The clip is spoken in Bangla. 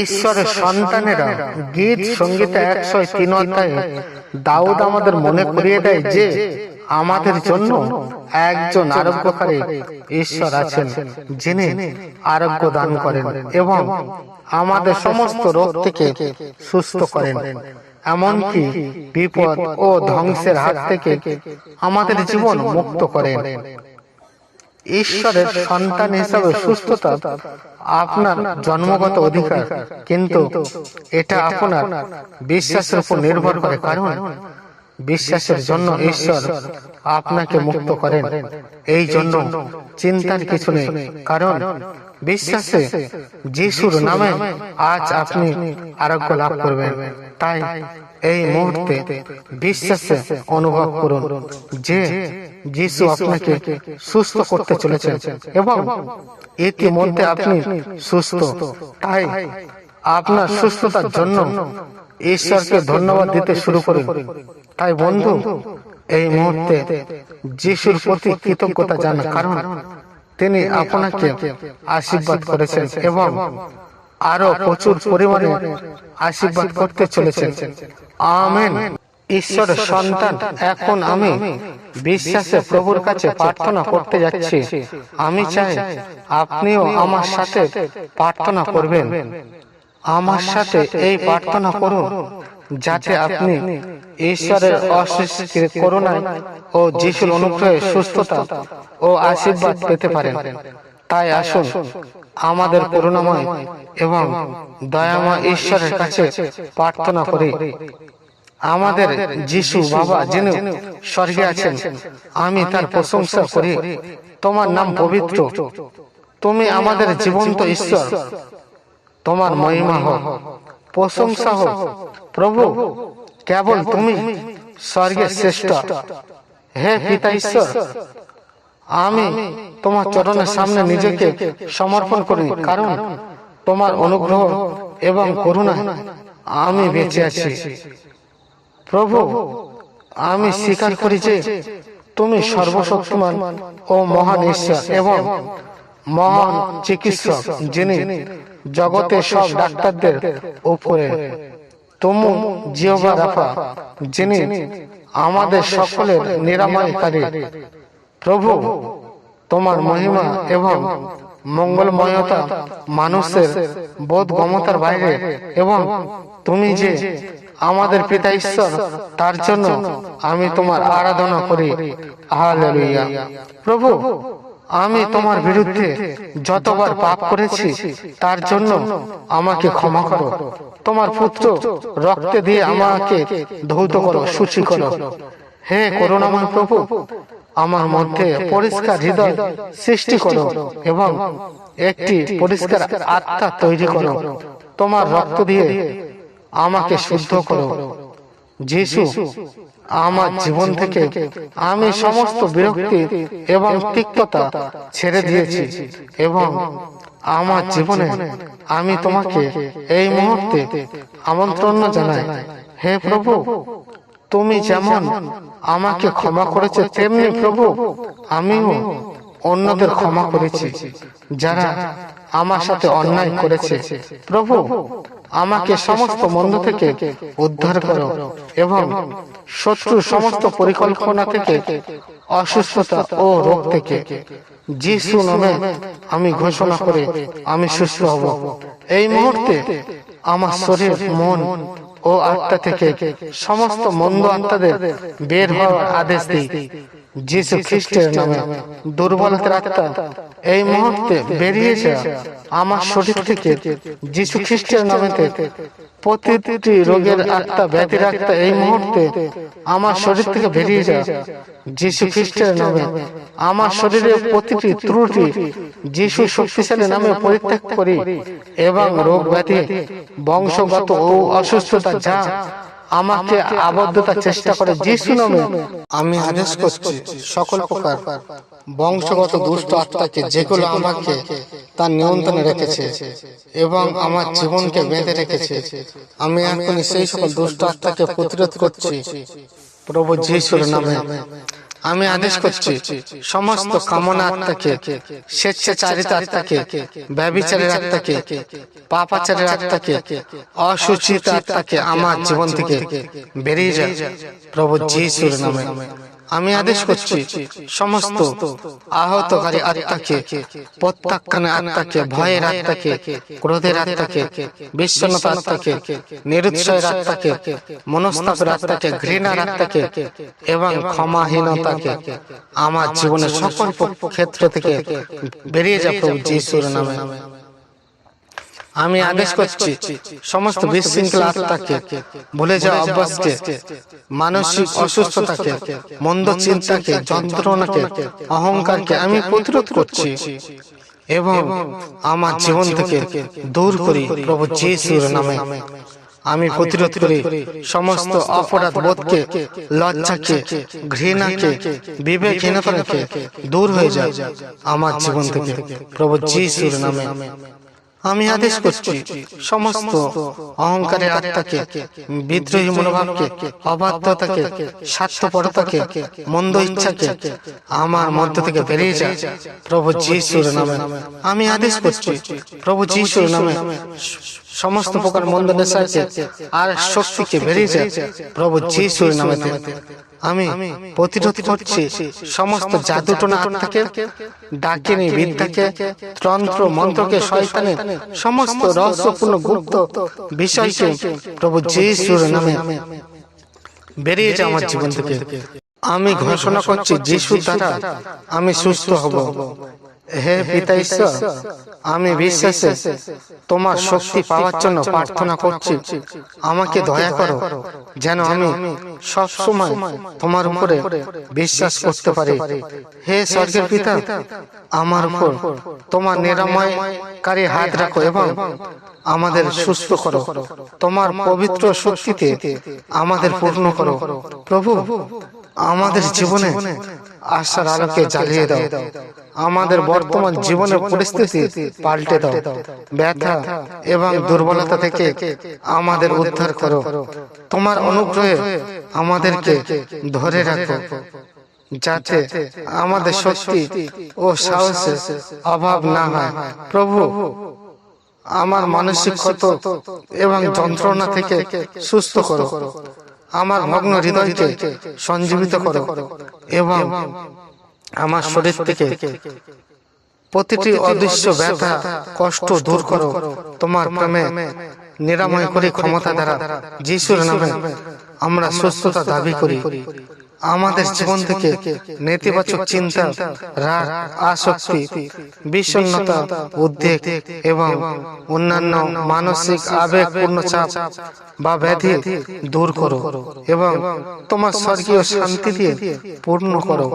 ঈশ্বরের সন্তানেরা গীত সঙ্গীতে একশো তিন অধ্যায়ে দাউদ আমাদের মনে করিয়ে দেয় যে আমাদের জন্য একজন আরোগ্যকারী ঈশ্বর আছেন, যিনি আরোগ্য দান করেন এবং আমাদের সমস্ত রোগ থেকে সুস্থ করেন। এমনকি বিপদ ও ধ্বংসের হাত থেকে আমাদের জীবন মুক্ত করেন। ঈশ্বরের সন্তান হিসাবে সুস্থতা আপনার জন্মগত অধিকার। কিন্তু এটা আপনার বিশ্বাসের উপর নির্ভর করে। কারণ? বিশ্বাসের জন্য ঈশ্বর আপনাকে মুক্ত করেন। এই জন্য চিন্তার কিছু নেই, কারণ বিশ্বাসে যিশুর নামে আজ আপনি আরোগ্য লাভ করবেন। তাই এই মুহূর্তে বিশ্বাসে অনুভব করুন যে যিশু আপনাকে সুস্থ করতে চলেছেন এবং ইতিমধ্যে আপনি সুস্থ। তাই আপনার সুস্থতার জন্য ঈশ্বরকে ধন্যবাদ দিতে শুরু করুন। তাই বন্ধু এই মুহূর্তে যিশুর প্রতি কৃতজ্ঞতা জানা কারণ তিনি আপনাকে আশীর্বাদ করেছেন এবং আরও প্রচুর পরিমাণে আশীর্বাদ করতে চলেছেন। আমেন। ঈশ্বরের সন্তান। এখন আমি বিশ্বাসে প্রভুর কাছে প্রার্থনা করতে যাচ্ছি। আমি চাই আপনিও আমার সাথে প্রার্থনা করবেন। আমার সাথে এই প্রার্থনা করুন যাতে আপনি ঈশ্বরের অশেষ করুণায় ও যিশুর অনুগ্রহে সুস্থতা ও আশীর্বাদ পেতে পারেন। তাই আসুন আমাদের করুণাময় এবং দয়াময় ঈশ্বরের কাছে প্রার্থনা করি। আমাদের যিশু বাবা যিনি স্বর্গে আছেন আমি তার প্রশংসা করি। তোমার নাম পবিত্র। তুমি আমাদের জীবন্ত ঈশ্বর। তোমার মহিমা হোক প্রশংসা হোক। প্রভু কেবল তুমি স্বর্গের শ্রেষ্ঠ। হে পিতা ঈশ্বর আমি তোমার চরণের সামনে নিজেকে সমর্পণ করি কারণ তোমার অনুগ্রহ এবং করুণা আমি বেঁচে আছি। প্রভু আমি স্বীকার করি যে তুমি সর্বশক্তিমান ও মহান ঈশ্বর এবং মহান চিকিৎসক যিনি জগতে সব ডাক্তারদের উপরে। তুমু জিহবা রাফা, যিনি আমাদের সকলের নিরাময়কারী। প্রভু, তোমার মহিমা এবং মঙ্গলময়তা মানুষের বোধ গমতার বাইরে এবং তুমি যে আমাদের পিতা ঈশ্বর, তার জন্য আমি তোমার আরাধনা করি। প্রভু আমি তোমার বিরুদ্ধে যতবার পাপ করেছি তার জন্য আমাকে ক্ষমা করো। তোমার পুত্র রক্তে দিয়ে আমাকে ধৌত করো সূচি করো। হে করুণাময় প্রভু আমার মধ্যে পরিষ্কার হৃদয় সৃষ্টি করো এবং একটি পরিষ্কার আত্মা তৈরি করো। তোমার রক্ত দিয়ে আমাকে শুদ্ধ করো। যিশু আমার জীবন থেকে আমি সমস্ত বিরক্তি এবং তিক্ততা ছেড়ে দিয়েছি এবং আমার জীবনে আমি তোমাকে এই মুহূর্তে আমন্ত্রণ জানাই। হে প্রভু তুমি যেমন আমাকে ক্ষমা করেছে তেমনি প্রভু আমিও অন্যদের ক্ষমা করেছি যারা আমার সাথে অন্যায় করেছে। প্রভু আমাকে সমস্ত মন্দ থেকে উদ্ধার করো এবং শত্রু সমস্ত পরিকল্পনা থেকে অসুস্থতা ও রোগ থেকে যিশু নামে আমি ঘোষণা করে আমি সুস্থ হব। এই মুহূর্তে আমার শরীর মন ও আত্মা থেকে সমস্ত মন্দ আত্মাদের বের হওয়ার আদেশ দিই। যিশু খ্রিস্টের নামে দুর্বলতার আত্মা এই মুহূর্তে বেরিয়েছে আমার শরীর থেকে। যিশু খ্রিস্টের নামেতে প্রতিটি রোগের আত্মা ব্যাধির আত্মা এই মুহূর্তে আমার শরীর থেকে বেরিয়ে যায় যিশু খ্রিস্টের নামে আমার শরীরের প্রতিটি ত্রুটি যিশু শক্তিশালী নামে পরিত্যাগ করি এবং রোগ ব্যাধি বংশগত ও অসুস্থতা যা আমাকে আবদ্ধতা চেষ্টা করে। যে নামে আমি আদেশ করছি সকল প্রকার বংশগত দুষ্ট আত্মাকে যেগুলো আমাকে তার নিয়ন্ত্রণে রেখেছে এবং আমার জীবনকে বেঁধে রেখেছে। আমি এখন সেই সকল দুষ্ট আত্মাকে প্রতিরোধ করছি। প্রভু যিশুর নামে। আমি আদেশ করছি সমস্ত কামনা আত্মাকে স্বেচ্ছাচারিত আত্মাকে ব্যবিচারের আত্মাকে পাপাচারের আত্মাকে অসুচিত আত্মাকে আমার জীবন থেকে বেরিয়ে যায় প্রভু যিশুর নামে। আমি আদেশ করছি সমস্ত আহতকারী আত্মাকে প্রত্যাখ্যানে আত্মাকে ভয়ের আত্মাকে ক্রোধের আত্মাকে বিশ্বনত আত্মাকে নিরুৎসাহের আত্মাকে মনস্তাপের আত্মাকে ঘৃণার আত্মাকে এবং ক্ষমাহীনতাকে আমার জীবনের সকল ক্ষেত্র থেকে বেরিয়ে যা প্রভু যিশুর নামে। আমি আদেশ করছি। সমস্ত বিশৃঙ্খলা আত্মাকে ভুলে যাওয়া অভ্যাসকে। মানসিক অসুস্থতাকে মন্দ চিন্তাকে যন্ত্রণাকে অহংকারকে আমি প্রতিরোধ করছি এবং আমার জীবন থেকে দূর করি প্রভু যিশুর নামে। আমি প্রতিরোধ করি সমস্ত অপরাধ বোধকে লজ্জাকে ঘৃণাকে বিবেকহীনতাকে দূর হয়ে যায় আমার জীবন থেকে প্রভু যিশুর নামে। আমি আদেশ করছি সমস্ত অহংকারের আত্মাকে বিদ্রোহী মনোভাবকে অবাধ্যতাকে স্বার্থপরতাকে মন্দ ইচ্ছাকে আমার মধ্য থেকে বেরিয়ে যায় প্রভু যিশুর নামে আমি আদেশ করছি। প্রভু যিশুর নামে। সমস্ত প্রকার মন্দ নেশাকে আর শক্তিকে বেরিয়ে যায়। প্রভু যিশুর নামে আমি প্রতিরোধ করছি। সমস্ত জাদুটনা আত্মাকে ডাকিনী বিদ্যাকে তন্ত্র মন্ত্রকে শয়তানের সমস্ত রহস্যপূর্ণ গুপ্ত বিষয়কে প্রভু যিশুর নামে বেরিয়ে যায় আমার জীবন থেকে। আমি ঘোষণা করছি যিশুর দ্বারা আমি সুস্থ হব। হে পিতা ঈশ্বর আমি বিশ্বাসে তোমার শক্তি পাওয়ার জন্য প্রার্থনা করছি। আমাকে দয়া করো যেন আমি সব সময় তোমার উপরে বিশ্বাস করতে পারি। হে স্বর্গের পিতা, আমার উপর তোমার নিরাময়কারী হাত রাখো এবং আমাদের সুস্থ করো। তোমার পবিত্র শক্তিতে আমাদের পূর্ণ করো। প্রভু, আমাদের জীবনে আশার আলোকে জ্বালিয়ে দাও। আমাদের বর্তমান জীবনের পরিস্থিতি পাল্টে দাও। ব্যথা এবং দুর্বলতা থেকে আমাদের উদ্ধার করো। তোমার অনুগ্রহে আমাদেরকে ধরে রাখো। যাতে আমাদের শক্তি ও সাহসের অভাব না হয়। প্রভু আমার মানসিক ক্ষত এবং যন্ত্রণা থেকে সুস্থ করো। আমার ভগ্ন হৃদয়কে সঞ্জীবিত করো এবং আমার শরীর থেকে প্রতিটি অদৃশ্য ব্যথা কষ্ট দূর করো। তোমার প্রেমে নিরাময় করে ক্ষমতা দ্বারা যিশুর নামে আমরা সুস্থতা দাবি করি। আমাদের জীবন থেকে নেতিবাচক চিন্তা রাগ আসক্তি বিষণ্ণতা উদ্বেগ এবং অন্যান্য মানসিক আবেগপূর্ণ চাপ বা ব্যাধি দূর করো এবং তোমার স্বর্গীয় শান্তি দিয়ে পূর্ণ করো।